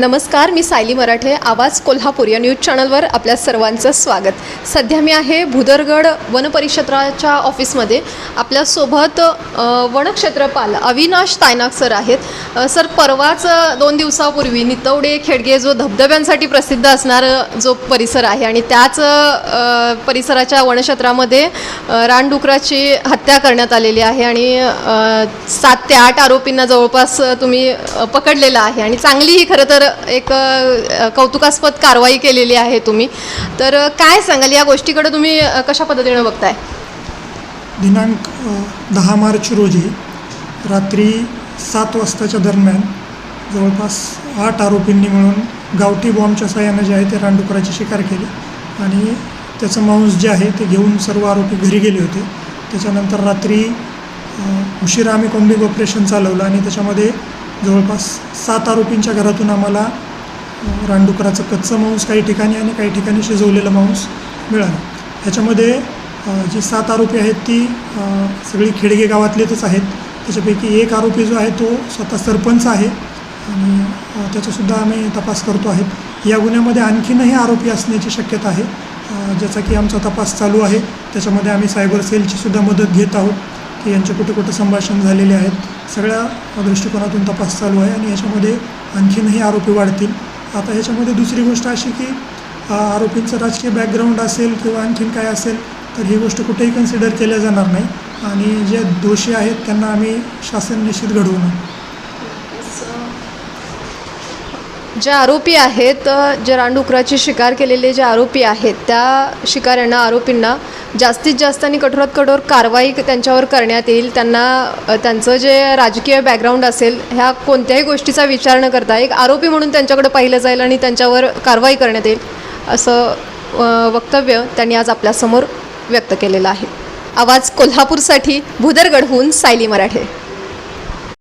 नमस्कार मी सायली मराठे आवाज कोल्हापूर या न्यूज चॅनलवर आपल्या सर्वांचं स्वागत. सध्या मी आहे भुदरगड वनपरिक्षेत्राच्या ऑफिसमध्ये. आपल्यासोबत वनक्षेत्रपाल अविनाश तायनाक सर आहेत. सर परवाच दोन दिवसापूर्वी नितवडे खेडगे जो धबधब्यांसाठी प्रसिद्ध असणारा जो परिसर आहे आणि त्याच परिसराच्या वनक्षेत्रामध्ये रानडुकराची हत्या करण्यात आलेली आहे आणि सात ते आठ आरोपींना जवळपास तुम्ही पकडलेला पकडलेलं आहे. आणि चांगली ही खरं तर एक कौतुकास्पद कारवाई केलेली आहे तुम्ही. तर काय सांगाल? या गोष्टीकडे तुम्ही कशा पद्धतीने बघताय? दिनांक दहा मार्च रोजी रात्री सात वाजताच्या दरम्यान जवळपास आठ आरोपींनी मिळून गावठी बॉम्बच्या साह्यानं जे आहे ते रानडुकराची शिकार केली आणि त्याचं मांस जे आहे ते घेऊन सर्व आरोपी घरी गेले होते. त्याच्यानंतर रात्री उशिरा आम्ही कॉम्बिंग ऑपरेशन चालवलं आणि त्याच्यामध्ये जवळपास सात आरोपींच्या घरातून आम्हाला रानडुकराचं कच्चं मांस काही ठिकाणी आणि काही ठिकाणी शिजवलेलं मांस मिळालं. ह्याच्यामध्ये जी सात आरोपी आहेत ती सगळी खेडगे गावातलेच आहेत. त्याच्यापैकी एक आरोपी जो आहे तो स्वतः सरपंच आहे आणि त्याचासुद्धा आम्ही तपास करतो आहेत या गुन्ह्यामध्ये आणखीनही आरोपी असण्याची शक्यता आहे. ज्याचा की आमचा तपास चालू आहे. त्याच्यामध्ये आम्ही सायबर सेलची सुद्धा मदत घेत आहोत. की यांचे कुठे कुठे संभाषण झालेले आहेत सगळ्या दृष्टिकोनातून तपास चालू आहे आणि याच्यामध्ये आणखीनही आरोपी वाढतील. आता याच्यामध्ये दुसरी गोष्ट अशी की आरोपींचं राजकीय बॅकग्राऊंड असेल किंवा आणखीन काय असेल तर ही गोष्ट कुठेही कन्सिडर केल्या जाणार नाही. आणि जे दोषी आहेत त्यांना आम्ही शासन निश्चित घडवणार जे आरोपी आहेत जे रानडुकराची शिकार केलेले जे आरोपी आहेत त्या शिकाऱ्यांना आरोपींना जास्तीत जास्त आणि कठोरात कठोर कारवाई त्यांच्यावर करण्यात येईल. त्यांना त्यांचं जे राजकीय बॅकग्राऊंड असेल ह्या कोणत्याही गोष्टीचा विचार न करता एक आरोपी म्हणून त्यांच्याकडे पाहिलं जाईल आणि त्यांच्यावर कारवाई करण्यात येईल असं वक्तव्य त्यांनी आज आपल्यासमोर व्यक्त केलेलं आहे. आवाज कोल्हापूरसाठी भुदरगडहून सायली मराठे.